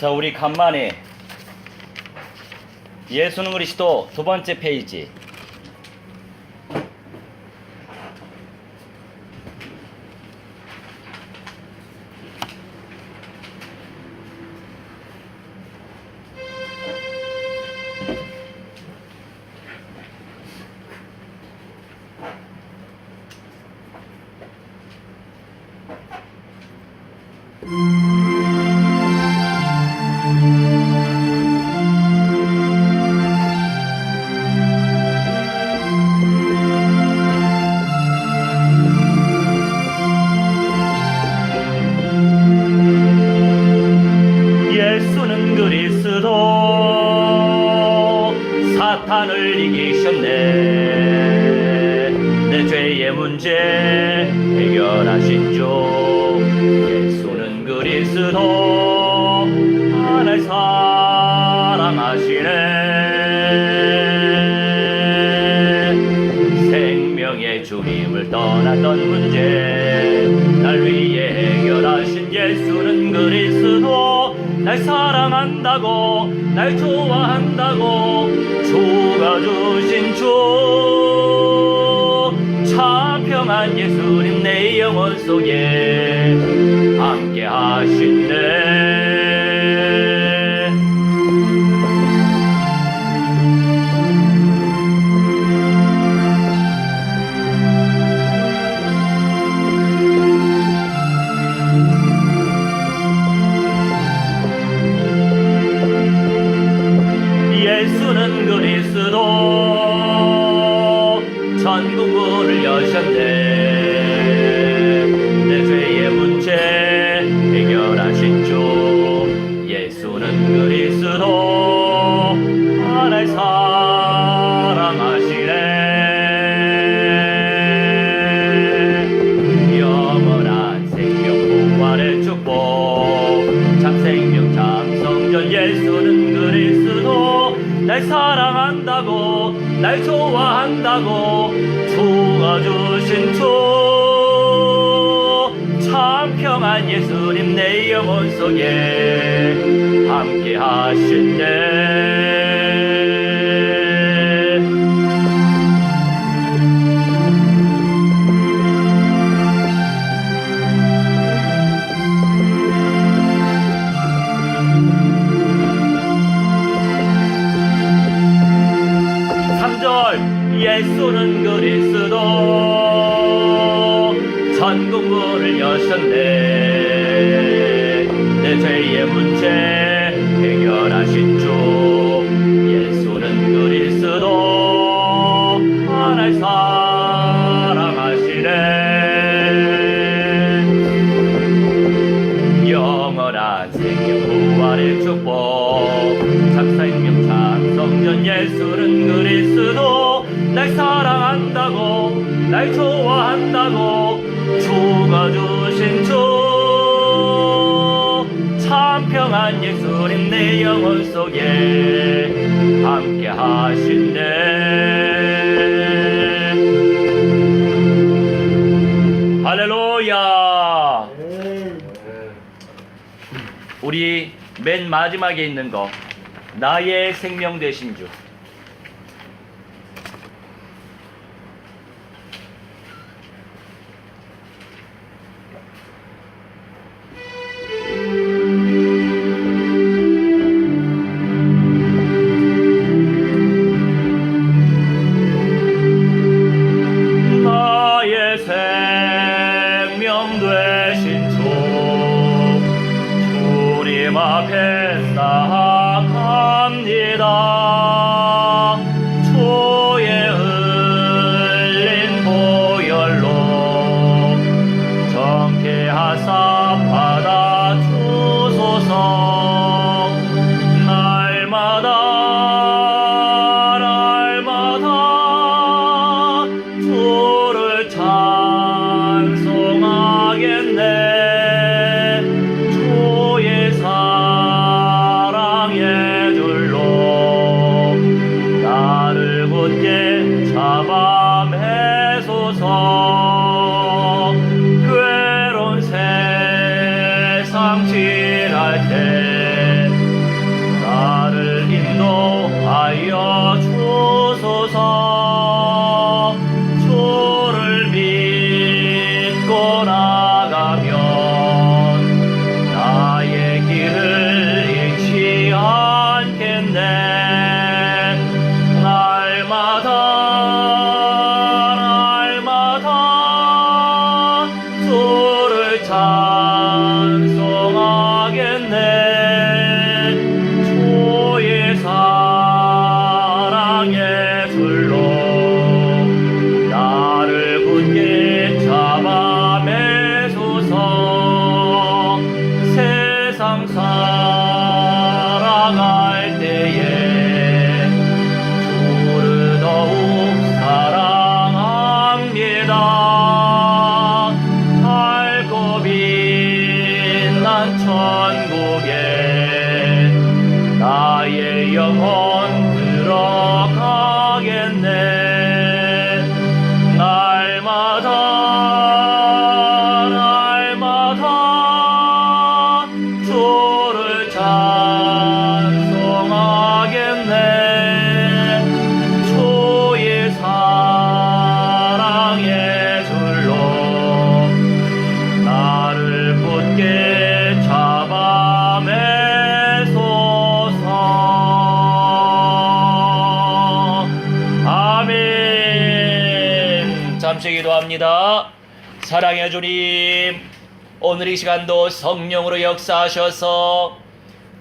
자, 우리 간만에 예수는 그리스도 두 번째 페이지. hangi haşinde 생명 참 성전 예수는 그리스도 날 사랑한다고 날 좋아한다고 주가 주신 주참 평안 예수님 내 영혼 속에 함께 하신대 예. 우리 맨 마지막에 있는 거 나의 생명 되신 주. of all. 사랑해 주님, 오늘 이 시간도 성령으로 역사하셔서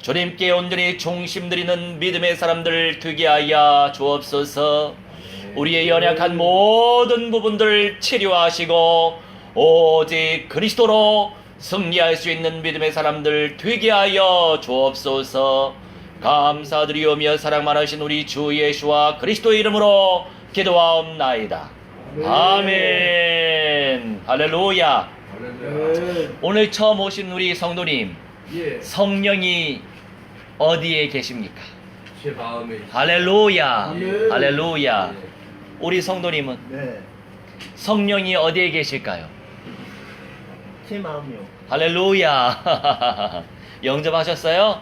주님께 온전히 중심 드리는 믿음의 사람들 되게 하여 주옵소서. 우리의 연약한 모든 부분들 치료하시고 오직 그리스도로 승리할 수 있는 믿음의 사람들 되게 하여 주옵소서. 감사드리오며 사랑 많으신 우리 주 예수와 그리스도의 이름으로 기도하옵나이다. 아멘. 할렐루야. 할렐루야. 오늘 처음 오신 우리 성도님, 예. 성령이 어디에 계십니까? 제 마음에. 할렐루야. 아멘. 할렐루야. 예. 우리 성도님은 네, 성령이 어디에 계실까요? 제 마음이요. 할렐루야. 영접하셨어요?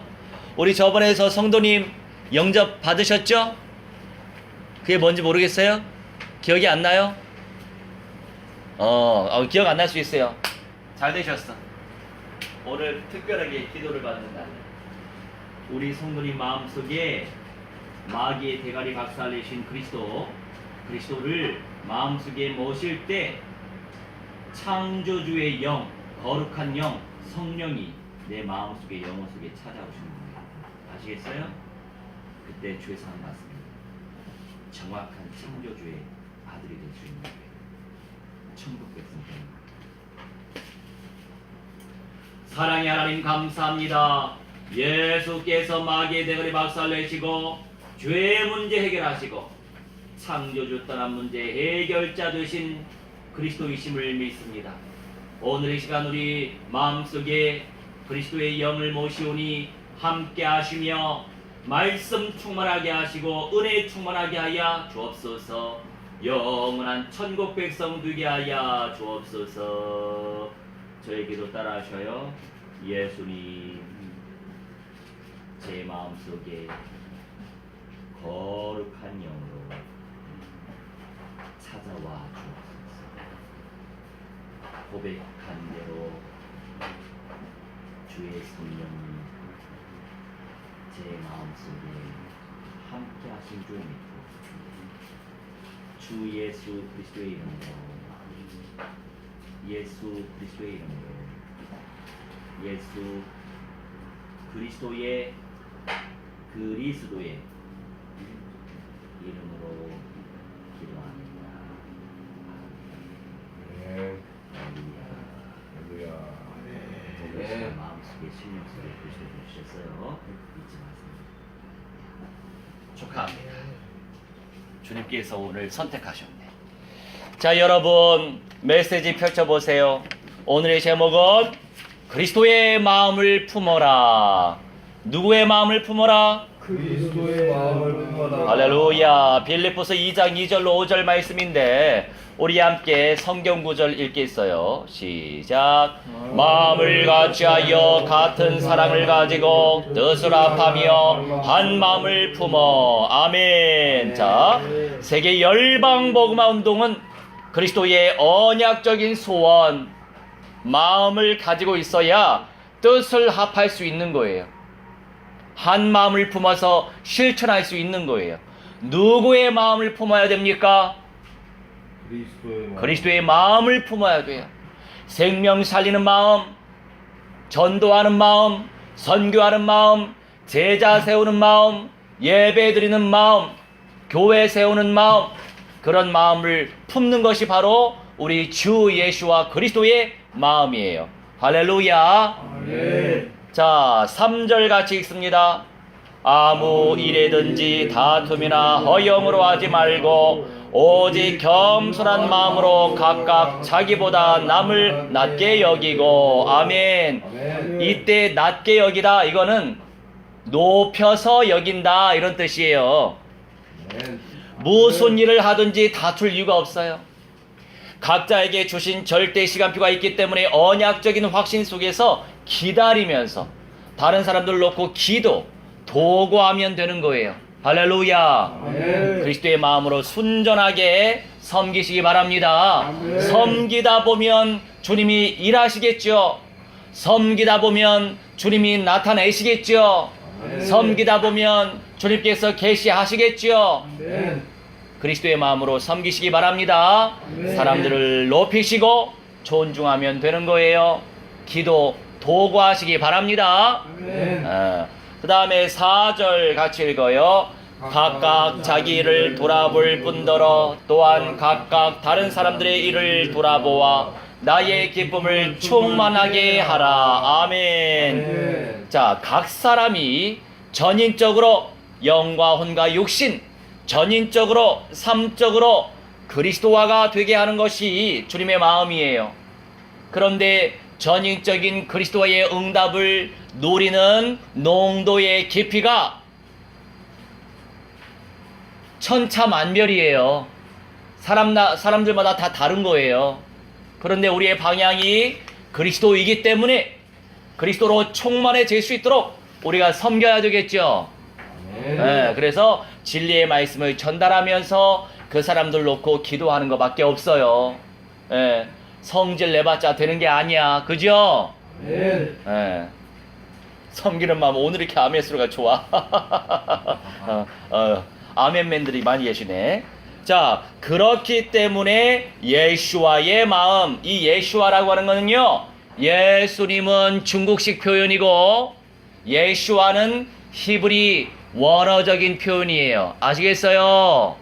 우리 저번에서 성도님 영접 받으셨죠? 그게 뭔지 모르겠어요? 기억이 안 나요? 어, 어, 기억 안 날 수 있어요. 잘 되셨어. 오늘 특별하게 기도를 받는 날. 우리 성도님 마음속에 마귀의 대가리 박살내신 그리스도, 그리스도를 마음속에 모실 때 창조주의 영, 거룩한 영, 성령이 내 마음속에 영혼 속에 찾아오시는 거예요. 아시겠어요? 그때 주의 사랑 받습니다. 정확한 창조주의 아들이 될 수 있는. 천국 백성 되는 거예요. 사랑의 하나님 감사합니다. 예수께서 마귀의 대가리 박살내시고 죄의 문제 해결하시고 창조주 떠난 문제 해결자 되신 그리스도이심을 믿습니다. 오늘 이 시간 우리 마음속에 그리스도의 영을 모시오니 함께 하시며 말씀 충만하게 하시고 은혜 충만하게 하여 주옵소서 영원한 천국 백성 되게 하여 주옵소서. 저의 기도 따라하셔요. 예수님 제 마음 속에 거룩한 영으로 찾아와 주옵소서. 고백한 대로 주의 성령이 제 마음 속에 함께 하신 줄 믿고 주 예수 그리스도의 이름으로 예수 그리스도의 이름으로 예수 그리스도의 그리스도의 이름으로 기도합니다. 네. 할렐루야. 할렐루야. 마음속에 신령 속에 그리스도 주셨어요. 잊지 마세요. 축하합니다. 주님께서 오늘 선택하셨네. 자, 여러분 메시지 펼쳐 보세요. 오늘의 제목은 그리스도의 마음을 품어라. 누구의 마음을 품어라? 그리스도의 마음을. 할렐루야. 빌립보서 2장 2절로 5절 말씀인데 우리 함께 성경 구절 읽겠어요. 시작. 마음을 같이하여 같은 사랑을 가지고 뜻을 합하며 한 마음을 품어. 아멘. 자, 세계 열방 복음화 운동은 그리스도의 언약적인 소원, 마음을 가지고 있어야 뜻을 합할 수 있는 거예요. 한 마음을 품어서 실천할 수 있는 거예요. 누구의 마음을 품어야 됩니까? 그리스도의 마음. 그리스도의 마음을 품어야 돼요. 생명 살리는 마음, 전도하는 마음, 선교하는 마음, 제자 세우는 마음, 예배 드리는 마음, 교회 세우는 마음, 그런 마음을 품는 것이 바로 우리 주 예수와 그리스도의 마음이에요. 할렐루야. 네. 자, 3절 같이 읽습니다. 아무 일에든지 다툼이나 허영으로 하지 말고 오직 겸손한 마음으로 각각 자기보다 남을 낮게 여기고 아멘. 이때 낮게 여기다 이거는 높여서 여긴다 이런 뜻이에요. 무슨 일을 하든지 다툴 이유가 없어요. 각자에게 주신 절대 시간표가 있기 때문에 언약적인 확신 속에서 기다리면서 다른 사람들 놓고 기도, 도구하면 되는 거예요. 할렐루야. 아멘. 그리스도의 마음으로 순전하게 섬기시기 바랍니다. 아멘. 섬기다 보면 주님이 일하시겠죠. 섬기다 보면 주님이 나타내시겠죠. 아멘. 섬기다 보면 주님께서 계시하시겠죠. 그리스도의 마음으로 섬기시기 바랍니다. 네. 사람들을 높이시고 존중하면 되는 거예요. 기도 도구하시기 바랍니다. 아멘. 그 다음에 4절 같이 읽어요. 각각 자기 일을 돌아볼 뿐더러 또한 각각 다른 사람들의 일을 돌아보아 나의 기쁨을 충만하게 하라. 아멘. 아멘. 자, 각 사람이 전인적으로 영과 혼과 육신, 전인적으로 삶적으로 그리스도화가 되게 하는 것이 주님의 마음이에요. 그런데 전인적인 그리스도의 응답을 노리는 농도의 깊이가 천차만별이에요. 사람 사람들마다 다 다른 거예요. 그런데 우리의 방향이 그리스도이기 때문에 그리스도로 충만해질 수 있도록 우리가 섬겨야 되겠죠. 아멘. 예, 그래서 진리의 말씀을 전달하면서 그 사람들 놓고 기도하는 것밖에 없어요. 예, 성질 내봤자 되는 게 아니야. 그죠? 아멘. 예. 섬기는 마음 오늘 이렇게 아멘수가 좋아. 어, 어, 아멘맨들이 많이 계시네. 자, 그렇기 때문에 예수와의 마음, 이 예수와라고 하는 거는요. 예수님은 중국식 표현이고 예수와는 히브리 원어적인 표현이에요. 아시겠어요?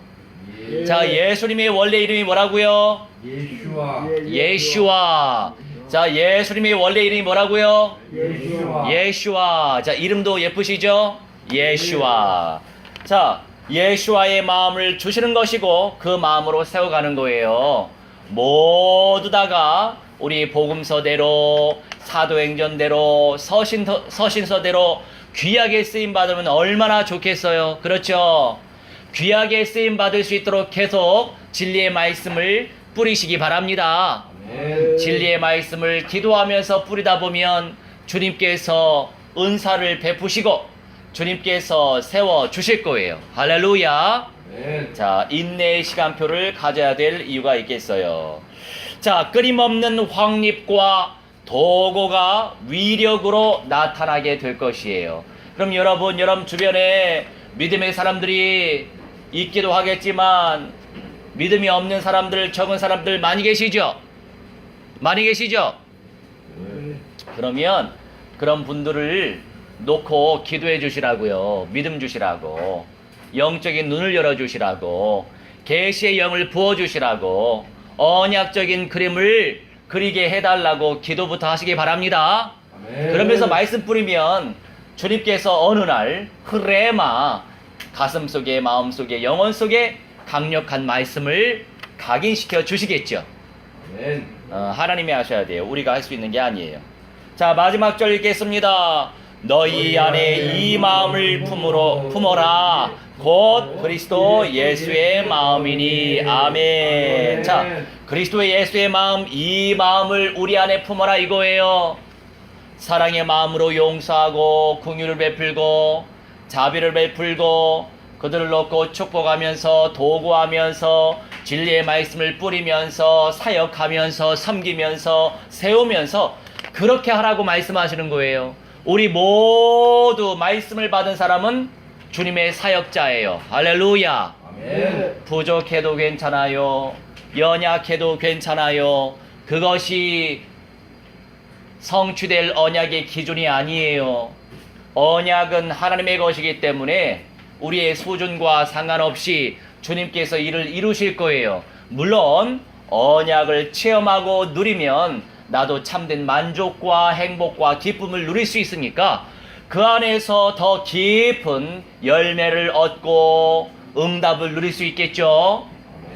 예. 자, 예수님의 원래 이름이 뭐라고요? 예수와 예수와. 자, 예수님의 원래 이름이 뭐라고요? 예수와 예슈와. 자, 이름도 예쁘시죠? 예슈와. 자, 예슈와의 마음을 주시는 것이고 그 마음으로 세워가는 거예요. 모두 다가 우리 복음서대로 사도행전대로 서신 서신서대로 귀하게 쓰임 받으면 얼마나 좋겠어요. 그렇죠? 귀하게 쓰임 받을 수 있도록 계속 진리의 말씀을 뿌리시기 바랍니다. 아멘. 진리의 말씀을 기도하면서 뿌리다 보면 주님께서 은사를 베푸시고 주님께서 세워 주실 거예요. 할렐루야. 자, 인내의 시간표를 가져야 될 이유가 있겠어요. 자, 끊임없는 확립과 도고가 위력으로 나타나게 될 것이에요. 그럼 여러분, 여러분 주변에 믿음의 사람들이 있기도 하겠지만 믿음이 없는 사람들, 적은 사람들 많이 계시죠? 많이 계시죠? 네. 그러면 그런 분들을 놓고 기도해 주시라고요. 믿음 주시라고. 영적인 눈을 열어 주시라고. 계시의 영을 부어 주시라고. 언약적인 그림을 그리게 해 달라고 기도부터 하시기 바랍니다. 그러면서 말씀 뿌리면 주님께서 어느 날 흐레마 가슴 속에 마음 속에 영혼 속에 강력한 말씀을 각인시켜 주시겠죠. 어, 하나님이 하셔야 돼요. 우리가 할 수 있는 게 아니에요. 자, 마지막 절 읽겠습니다. 너희 안에 이 마음을 품으로 품어라. 곧 그리스도 예수의 마음이니 아멘. 자, 그리스도의 예수의 마음 이 마음을 우리 안에 품어라 이거예요. 사랑의 마음으로 용서하고 궁유를 베풀고 자비를 베풀고 그들을 놓고 축복하면서 도구하면서 진리의 말씀을 뿌리면서 사역하면서 섬기면서 세우면서 그렇게 하라고 말씀하시는 거예요. 우리 모두 말씀을 받은 사람은 주님의 사역자예요. 할렐루야. 아멘. 부족해도 괜찮아요. 연약해도 괜찮아요. 그것이 성취될 언약의 기준이 아니에요. 언약은 하나님의 것이기 때문에 우리의 수준과 상관없이 주님께서 이를 이루실 거예요. 물론 언약을 체험하고 누리면 나도 참된 만족과 행복과 기쁨을 누릴 수 있으니까 그 안에서 더 깊은 열매를 얻고 응답을 누릴 수 있겠죠.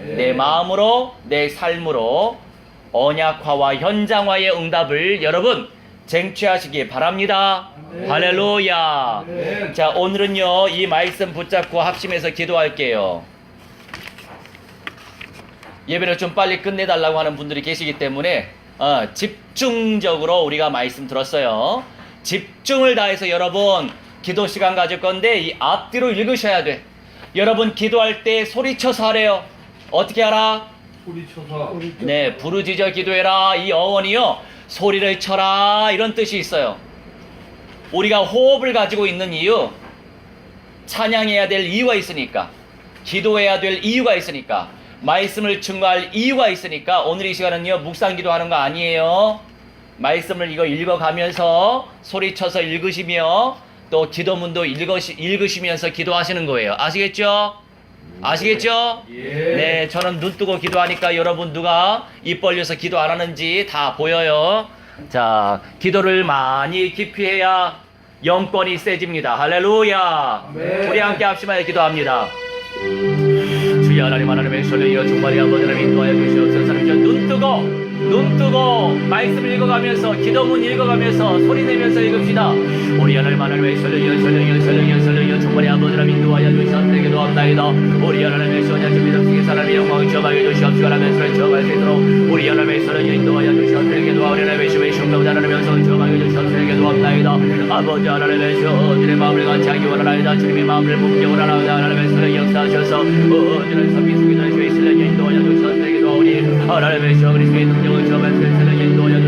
내 마음으로 내 삶으로 언약화와 현장화의 응답을 여러분 쟁취하시기 바랍니다. 아멘. 할렐루야. 아멘. 자, 오늘은요, 이 말씀 붙잡고 합심해서 기도할게요. 예배를 좀 빨리 끝내달라고 하는 분들이 계시기 때문에, 어, 집중적으로 우리가 말씀 들었어요. 집중을 다해서 여러분, 기도 시간 가질 건데, 이 앞뒤로 읽으셔야 돼. 여러분, 기도할 때 소리쳐서 하래요. 어떻게 하라? 소리쳐서 네, 부르짖어 기도해라. 이 어원이요. 소리를 쳐라. 이런 뜻이 있어요. 우리가 호흡을 가지고 있는 이유, 찬양해야 될 이유가 있으니까. 기도해야 될 이유가 있으니까 말씀을 증거할 이유가 있으니까 오늘 이 시간은요 묵상 기도하는 거 아니에요. 말씀을 이거 읽어가면서 소리쳐서 읽으시며 또 기도문도 읽으시, 읽으시면서 기도하시는 거예요. 아시겠죠? 아시겠죠? 예. 네, 저는 눈 뜨고 기도하니까 여러분 누가 입 벌려서 기도 안 하는지 다 보여요. 자, 기도를 많이 깊이 해야 영권이 세집니다. 할렐루야. 우리 함께 합심하여 기도합니다. 주여 하나님 하나님의 소리여 정말이 아버지 하나님 인도하여 주시옵소서 저눈 뜨고 눈 뜨고 말씀을 읽어가면서 기도문 읽어가면서 소리 내면서 읽읍시다 우리 하나님 하나님의 소리여 소리여 소리여 소리여 정말이 아버지 하나님 인도하여 주시옵소서 기도합나이다 우리 하나님의 소리여 주비답시기 사람의 영광을 저하여 주시옵소서 하나님의 소리를 저할 수 있도록 우리 하나님의 소리여 인도하여 주시옵소서 기도하 우리 하나님의 주의 shum금 하나님의 영성을 저하여 주시옵소서 기도합나이다 아버지 하나님의 소리의 마음을 같이 하기 원하나이다 주님의 마음을 묵게 원하나이다 하나님의 소리 역사하셔서 인도 하나님의 시 그리스도의 능력을 저할 수 있도록 인도하여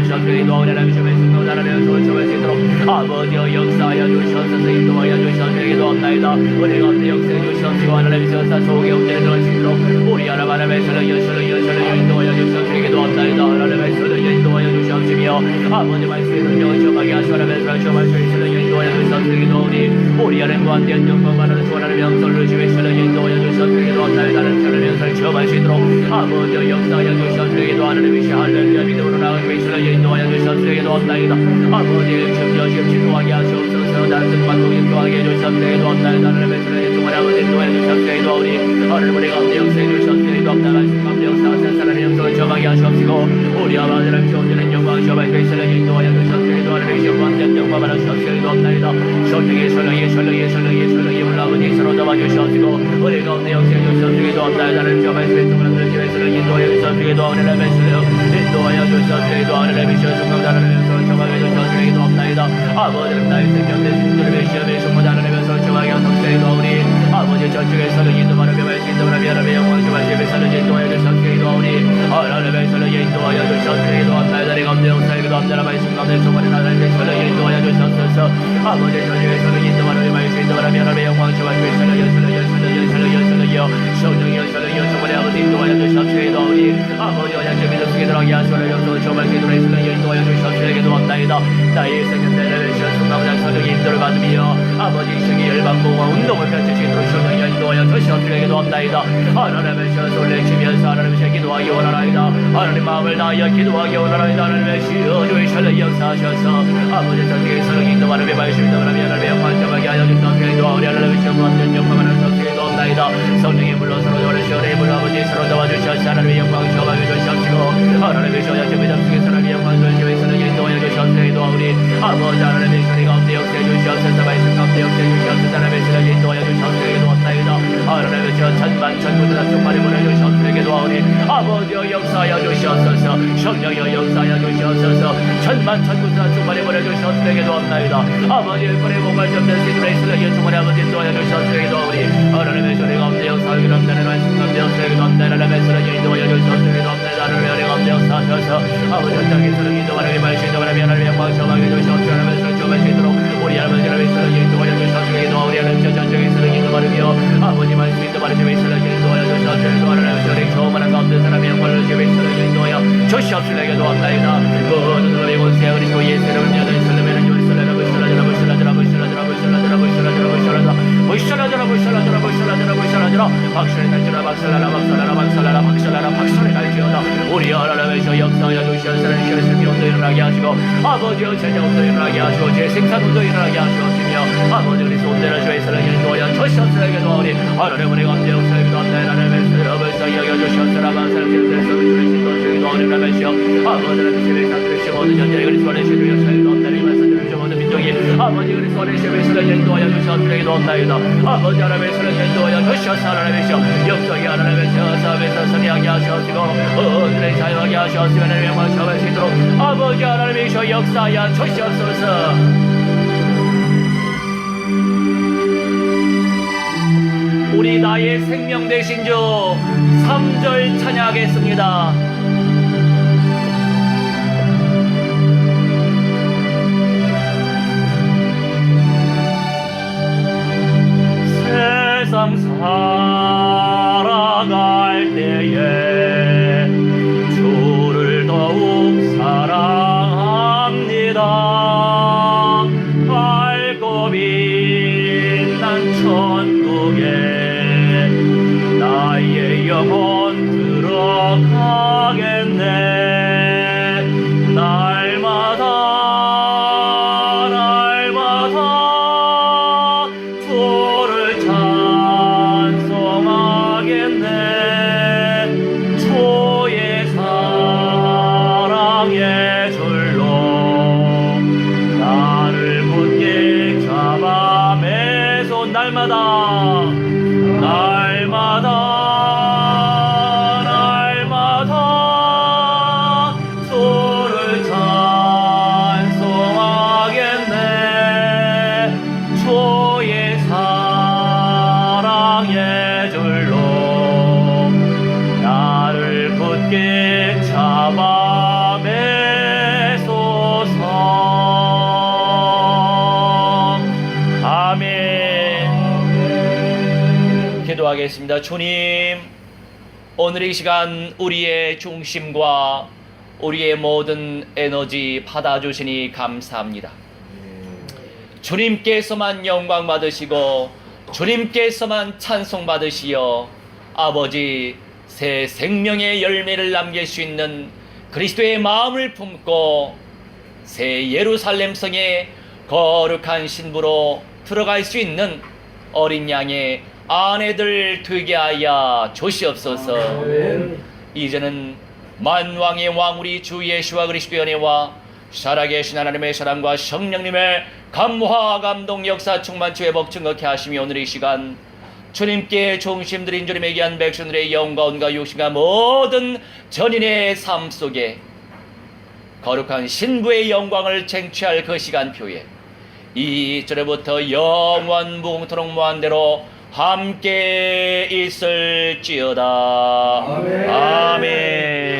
하나님의 주의 승금 하나님의 손을 저할 수 있도록 아버지여 역사하여 주시옵소서 인도하여 주시옵소서 기도합나이다. 우리 가운데 역사해 주시옵소서 하나님의 역사 속에 들어갈 수 있도록 우리 하나님 하나님의 소리 여신을 여신을 인도하여 주시옵소서 기도합나이다. 하나님의 소리 인도하여 주시옵시며 아버지 말씀의 능력을 저하게 하시고 하나님의 소리 저할 수 있도록 인도하여 주시옵소서 기도하오니. 우리 하나님과 함께 영광하는 주 하나님의 주의 신을 인도하여 주시옵소서 기도합나이다 하나님의 영성을 저할 수 있도록 아버지여 역사하여 주시옵소서. 기도하나님의 시 할렐루야 믿음으로 나아가 주의 신을 인도하여 주시옵소서. 기도합나이다. 아버지의 점여심 지도하게 하시옵소서. 나는 관동 인도하게 해주시옵소서. 기도합나이다 하나님의 신을 인도하여 아버지 인도하여 주시옵소서. 기도하오니 하나님 우리 가운데 역사해 주시옵소서. 역사하신 사랑의 염소를 저방이 하시옵시고 우리 아버지를 키워주는 영광 저발 그리스를 인도하여 주셨으니 도하는 의시 완전 영광을 하시옵시고 없나이다. 성령의 성령의 성령의 성령의 성령의 물라버니 서로 잡아주시옵시고 우리 가운데 역시를 주시옵시기도 없나이다를 저발 그리스도를 그리스를 인도하여 주셨으기도 하늘의 메시요. 인도하여 주셨으기도 하늘의 메시요. 중간다는 면서를 저망해 주셨으기도 없나이다. 아버지는 나의 생명 대신 주를 메시요 메시요 모자라는 면서를 저망해 주셨으기도 우리 아버지 저쪽에서 인도하는 면서 때문에 미안함이 영원히 마시며 살려지 인도하여 주시옵소서 기도하오니 하나님의 살려지 인도하여 주시옵소서 기도합니다 나의 없는 역사에 기도합니다 나의 순간에 조건에 나의 살려지 인도하여 주시옵소서 아버지 하나님의 살려지 인도하여 주시옵소서 인도하여 미안함이 영원히 마시며 살려지 살려지 살려지 살려지 살려지요 성령이여 살려지요 조건에 아버지 인도하여 주시옵소서 기도하오니 아버지 하나님의 믿음 속에 들어가게 하시오라 영성을 정말 기도를 살려지 인도하여 주시옵소서 기도합니다 나의 생명을 인도를 받으며 아버지 시기 열방공과 운동을 펼치시도록 성령이 인도하여 주시옵소서 기도합나이다. 하나님의 시험 손을 치면서 하나님의 시 기도하기 원하나이다. 하나님 마음을 다하여 기도하기 원하나이다. 하나님의 시여 주의 신을 역사하셔서 아버지 저쪽에 성령 인도하는 배 말씀 인도하는 하나님의 영광 점하게 하여 주시옵소서 기도하오니 하나님의 시험 완전 영광을 하소서 기도합나이다. 성령의 물로 서로 저를 시원의 물로 아버지 서로 도와 주시옵소서. 하나님의 영광 점하게 주시옵시고 하나님의 시여 저 믿음 속에 하나님의 영광 주시옵소서. 성령의 인도하여 주시옵소서. 기도하오니 아버지 하나님의 가운데 역사해 주시옵소서 말씀 가운데 역사해 주시옵소서 하나님의 신을 인도하여 주시옵소서 기도합나이다 하나님의 저 천만 천군다 충만히 보내주시옵소서 기도하오니 아버지여 역사하여 주시옵소서 성령여 역사하여 주시옵소서 천만 천군다 충만히 보내주시옵소서 기도합나이다 아버지 일꾼의 몸을 접는 시들의 신을 충만히 아버지 인도하여 주시옵소서 기도하오니 하나님의 소리 가운데 역사하여 주시옵소서 말씀 가운데 역사하여 주시옵소서 하나님의 신을 인도하여 주시옵소서 기도합나이다 하나님의 은혜 가운데 역사하셔서 아버지 현장의 신을 인도하는 말씀 인도하는 하나님의 영광 정하게 주시옵소서 하나님의 정할 수 있도록 우리 하나님 하나님 사랑해 도와여 주사 주의 도와 우리 하나님 전적인 사랑에 도와주며 아버지 말씀에 도와여 주의 사랑에 도와여 주사 주의 도와라 저리 소만한 가운데 사람의 영광을 주의 사랑에 도와여 조시옵시나게 도와옵나이다. 모든 사람의 권세 그리스도 예수님을 믿는 사람에는 주의 사랑을 사랑하고 사랑하고 사랑하고 사랑하고 사랑하고 사랑하고 사랑하고 부실라저라 부실라저라 부실라저라 부실라저라. 박수를 날지어다 박살나라 박살나라 박살나라 박살나라 박살을 날지어다. 우리 하나님의 저 역사하여 주시옵소서 하나님의 생명도 일어나게 하시고 아버지여 제자운도 일어나게 하시고 제 생산운도 일어나게 하시옵시며 아버지 그리스도 온대로 주의 사랑 인도하여 주시옵소서 기도하오니 하나님 우리 가운데 역사에 기도합니다. 하나님의 사랑을 사이하여 주시옵소서. 사랑을 주시옵소서 주의 주의 도하는 라면시여 아버지는 주의 사랑을 주시고 모든 전쟁을 주의 역사에 아버지 그리스도의 주의 사랑 인도하여 주시옵소서 기도합나이다. 아버지 하나님의 사랑 인도하여 주시옵소서 하나님의 시여. 역사에 하나님의 시여 사업에서 선리하게 하시옵시고 어들의 자유하게 하시옵시고 하나님의 셔할 수 있도록 아버지 하나님의 시여 역사하여 주시옵소서. 우리 나의 생명 되신 주 3절 찬양하겠습니다. Haragaldeye 주님, 오늘 이 시간 우리의 중심과 우리의 모든 에너지 받아주시니 감사합니다. 주님께서만 영광 받으시고 주님께서만 찬송 받으시어 아버지 새 생명의 열매를 남길 수 있는 그리스도의 마음을 품고 새 예루살렘 성에 거룩한 신부로 들어갈 수 있는 어린 양의 아내들 되게 하여 주시옵소서. 아멘. 이제는 만왕의 왕 우리 주 예수와 그리스도의 은혜와 살아계신 하나님의 사랑과 성령님의 감화 감동 역사 충만치 회복 증거케 하시며 오늘 이 시간 주님께 중심 드린 주님에게 한 백성들의 영과 온과 욕심과 모든 전인의 삶 속에 거룩한 신부의 영광을 쟁취할 그 시간표에 이절에부터 영원 무궁토록 무한대로 함께 있을지어다. 아멘. 아멘.